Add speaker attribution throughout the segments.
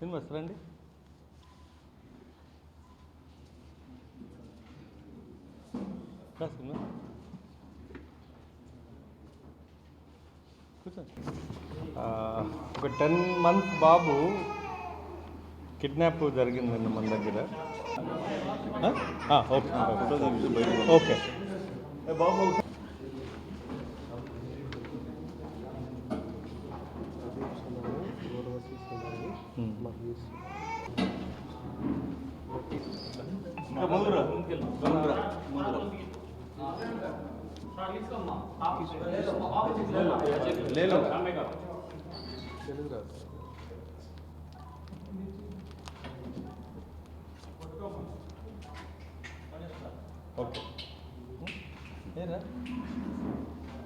Speaker 1: Cinema వస్తారండి రా cinema కూర్చోండి ఆ, ఒక టెన్ మంత్స్ బాబు కిడ్నాప్ జరిగిందండి మన దగ్గర. Okay okay um. ముందురా ముందురా ముందురా. ఓకే. ఏరా?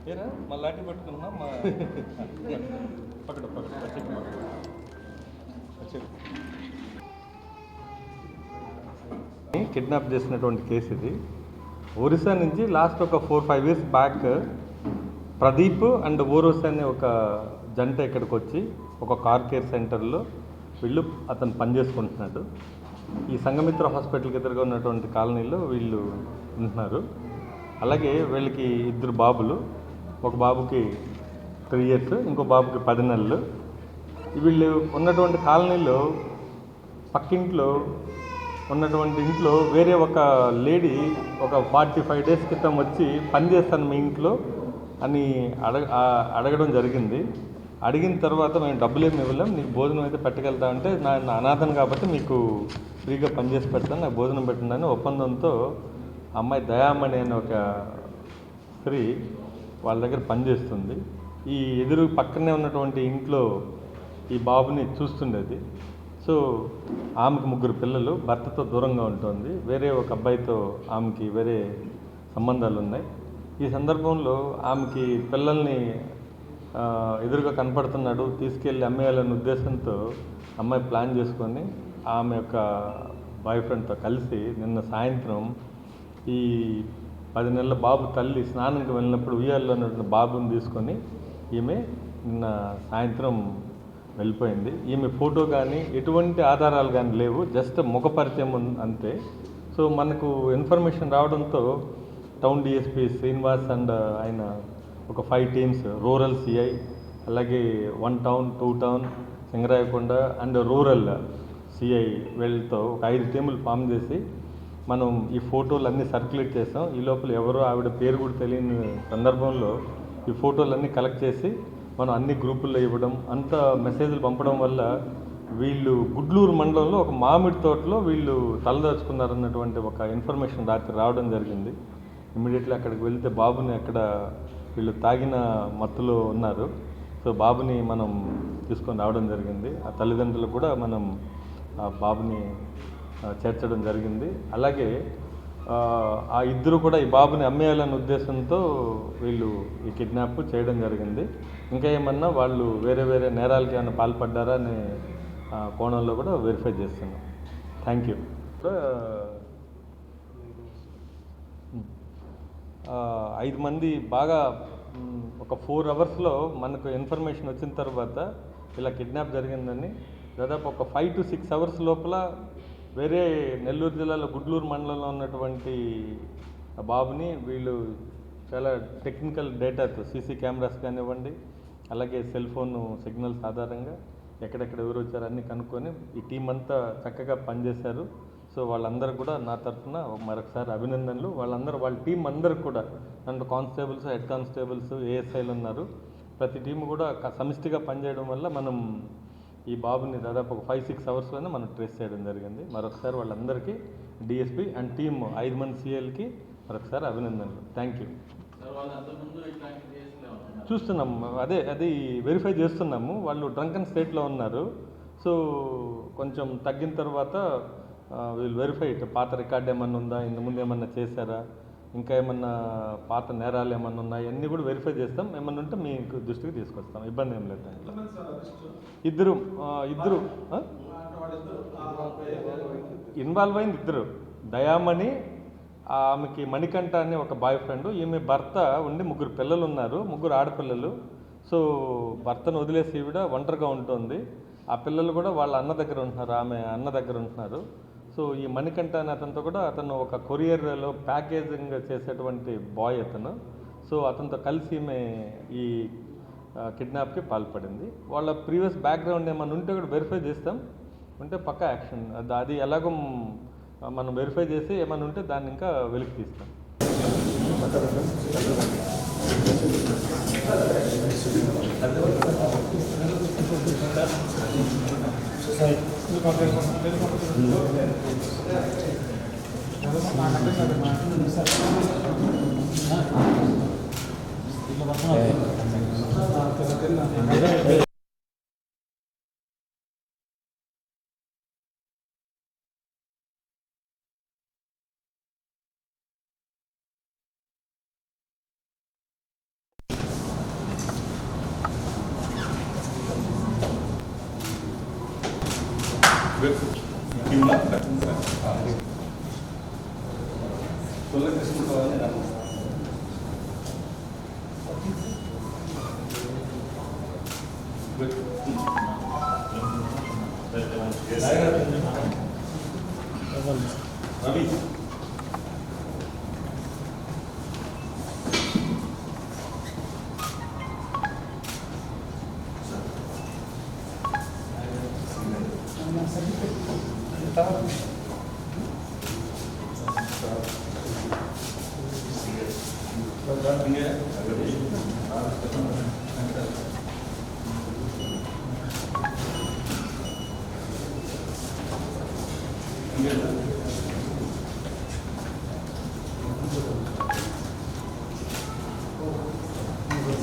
Speaker 1: ఏరా? మా లాఠీ పట్టుకున్నా మా పక్కడు పక్కడు వచ్చి కిడ్నాప్ చేసినటువంటి కేసు ఇది. ఒరిస్సా నుంచి లాస్ట్ ఒక four five years back Pradeep and ఓరోస్ అనే ఒక జంట ఇక్కడికి వచ్చి ఒక కార్ కేర్ సెంటర్లో వీళ్ళు అతను పనిచేసుకుంటున్నాడు ఈ సంఘమిత్ర హాస్పిటల్కి ఎదురుగా ఉన్నటువంటి కాలనీలో వీళ్ళు ఉంటున్నారు. అలాగే వీళ్ళకి ఇద్దరు బాబులు ఒక బాబుకి త్రీ ఇయర్స్ ఇంకో బాబుకి పది నెలలు. వీళ్ళు ఉన్నటువంటి కాలనీలో పక్కింట్లో ఉన్నటువంటి ఇంట్లో వేరే ఒక లేడీ ఒక ఫార్టీ ఫైవ్ డేస్ క్రితం వచ్చి పని చేస్తాను మీ ఇంట్లో అని అడగ అడగడం జరిగింది. అడిగిన తర్వాత మేము డబ్బులు ఏమి ఇవ్వలేం నీకు భోజనం అయితే పెట్టగలుగుతా అంటే నా నా అనాథను కాబట్టి మీకు ఫ్రీగా పనిచేసి పెడతాను నాకు భోజనం పెట్టండి ఒప్పందంతో అమ్మాయి దయామణి అనే ఒక స్త్రీ వాళ్ళ దగ్గర పనిచేస్తుంది ఈ ఎదురు పక్కనే ఉన్నటువంటి ఇంట్లో ఈ బాబుని చూస్తుండేది. సో ఆమెకు ముగ్గురు పిల్లలు భర్తతో దూరంగా ఉంటుంది. వేరే ఒక అబ్బాయితో ఆమెకి వేరే సంబంధాలు ఉన్నాయి. ఈ సందర్భంలో ఆమెకి పిల్లల్ని ఎదురుగా కనపడుతున్నాడు. తీసుకెళ్ళి అమ్మేయాలనే ఉద్దేశంతో అమ్మాయి ప్లాన్ చేసుకొని ఆమె యొక్క బాయ్ ఫ్రెండ్తో కలిసి నిన్న సాయంత్రం ఈ పది నెలల బాబు తల్లి స్నానంకి వెళ్ళినప్పుడు ఉయ్యాల్లో ఉన్నటువంటి బాబుని తీసుకొని ఈమె నిన్న సాయంత్రం వెళ్ళిపోయింది. ఈమె ఫోటో కానీ ఎటువంటి ఆధారాలు కానీ లేవు. జస్ట్ ముఖ పరిచయం అంతే. సో మనకు ఇన్ఫర్మేషన్ రావడంతో టౌన్ డిఎస్పీ శ్రీనివాస్ అండ్ ఆయన ఒక ఫైవ్ టీమ్స్ రూరల్ సిఐ అలాగే one town two town Singarayakonda and rural CI వీళ్ళతో ఒక ఐదు టీములు ఫామ్ చేసి మనం ఈ ఫోటోలు అన్నీ సర్క్యులేట్ చేసాం. ఈ లోపల ఎవరో ఆవిడ పేరు కూడా తెలియని సందర్భంలో ఈ ఫోటోలన్నీ కలెక్ట్ చేసి మనం అన్ని గ్రూపుల్లో ఇవ్వడం అంత మెసేజ్లు పంపడం వల్ల వీళ్ళు గుడ్లూరు మండలంలో ఒక మామిడి తోటలో వీళ్ళు తలదాచుకున్నారన్నటువంటి ఒక ఇన్ఫర్మేషన్ రాత్రి రావడం జరిగింది. ఇమీడియట్లీ అక్కడికి వెళ్తే బాబుని అక్కడ వీళ్ళు తాగిన మత్తులో ఉన్నారు. సో బాబుని మనం తీసుకొని రావడం జరిగింది. ఆ తల్లిదండ్రులు కూడా మనం ఆ బాబుని చేర్చడం జరిగింది. అలాగే ఆ, ఇద్దరు కూడా ఈ బాబుని అమ్మేయాలనే ఉద్దేశంతో వీళ్ళు ఈ కిడ్నాప్ చేయడం జరిగింది. ఇంకా ఏమన్నా వాళ్ళు వేరే వేరే నేరాలకి ఏమైనా పాల్పడ్డారా అనే కోణంలో కూడా వెరిఫై చేస్తున్నాం. థ్యాంక్ యూ ఐదు మంది బాగా ఒక ఫోర్ అవర్స్లో మనకు ఇన్ఫర్మేషన్ వచ్చిన తర్వాత ఇలా కిడ్నాప్ జరిగిందని దాదాపు ఒక ఫైవ్ టు సిక్స్ అవర్స్ లోపల వేరే నెల్లూరు జిల్లాలో గుడ్లూరు మండలంలో ఉన్నటువంటి బాబుని వీళ్ళు చాలా టెక్నికల్ డేటాతో సీసీ కెమెరాస్ కానివ్వండి అలాగే సెల్ ఫోన్ సిగ్నల్స్ ఆధారంగా ఎక్కడెక్కడ ఎవరు వచ్చారు అన్నీ కనుక్కొని ఈ టీం అంతా చక్కగా పనిచేశారు. సో వాళ్ళందరూ కూడా నా తరఫున మరొకసారి అభినందనలు. వాళ్ళందరూ వాళ్ళ టీం అందరూ కూడా అండ్ కానిస్టేబుల్స్ హెడ్ కానిస్టేబుల్స్ ఏఎస్ఐలు ఉన్నారు. ప్రతి టీం కూడా సమిష్టిగా పనిచేయడం వల్ల మనం ఈ బాబుని దాదాపు ఒక ఫైవ్ సిక్స్ అవర్స్లోనే మనం ట్రేస్ చేయడం జరిగింది. మరొకసారి వాళ్ళందరికీ డిఎస్పీ అండ్ టీమ్ ఐదు మంది సీఎల్కి మరొకసారి అభినందనలు. థ్యాంక్ యూ చూస్తున్నాం. అదే అది వెరిఫై చేస్తున్నాము. వాళ్ళు డ్రంకన్ స్టేట్లో ఉన్నారు. సో కొంచెం తగ్గిన తర్వాత వీళ్ళు వెరిఫై పాత రికార్డ్ ఏమన్నా ఉందా? ఇంత ముందు ఏమన్నా చేశారా? ఇంకా ఏమన్నా పాత నేరాలు ఏమన్నా ఉన్నాయా? అన్నీ కూడా వెరిఫై చేస్తాం. ఏమన్నా ఉంటే మీకు దృష్టికి తీసుకొస్తాం. ఇబ్బంది ఏం లేదు దాంట్లో. ఇద్దరు ఇద్దరు? ఇన్వాల్వ్ అయింది ఇద్దరు. దయామణి ఆమెకి మణికంఠ అనే ఒక బాయ్ ఫ్రెండ్ ఈమె భర్త ఉండి ముగ్గురు పిల్లలు ఉన్నారు. ముగ్గురు ఆడపిల్లలు. సో భర్తను వదిలేసి ఈవిడ ఒంటరిగా ఉంటుంది. ఆ పిల్లలు కూడా వాళ్ళ అన్న దగ్గర ఉంటున్నారు. ఆమె అన్న దగ్గర ఉంటున్నారు. సో ఈ మణికంఠ అనే అతనితో కూడా అతను ఒక కొరియర్లో ప్యాకేజింగ్ చేసేటువంటి బాయ్ అతను. సో అతనితో కలిసి ఈమె ఈ కిడ్నాప్కి పాల్పడింది. వాళ్ళ ప్రీవియస్ బ్యాక్గ్రౌండ్ ఏమైనా ఉంటే కూడా వెరిఫై చేస్తాం. ఉంటే పక్క యాక్షన్. అది- అది ఎలాగో మనం వెరిఫై చేసి ఏమైనా ఉంటే దాన్ని ఇంకా వెలికి తీస్తాం.
Speaker 2: Gracias. 기억나? 전략했습니까? 나이가 좀 나비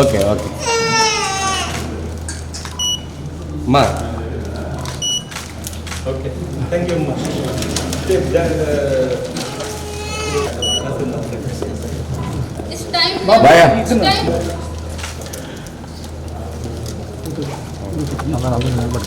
Speaker 2: ఓకే ఓకే అమ్మా
Speaker 1: ఓకే థ్యాంక్ యూ అమ్మా
Speaker 3: It's 안 되는 말이야.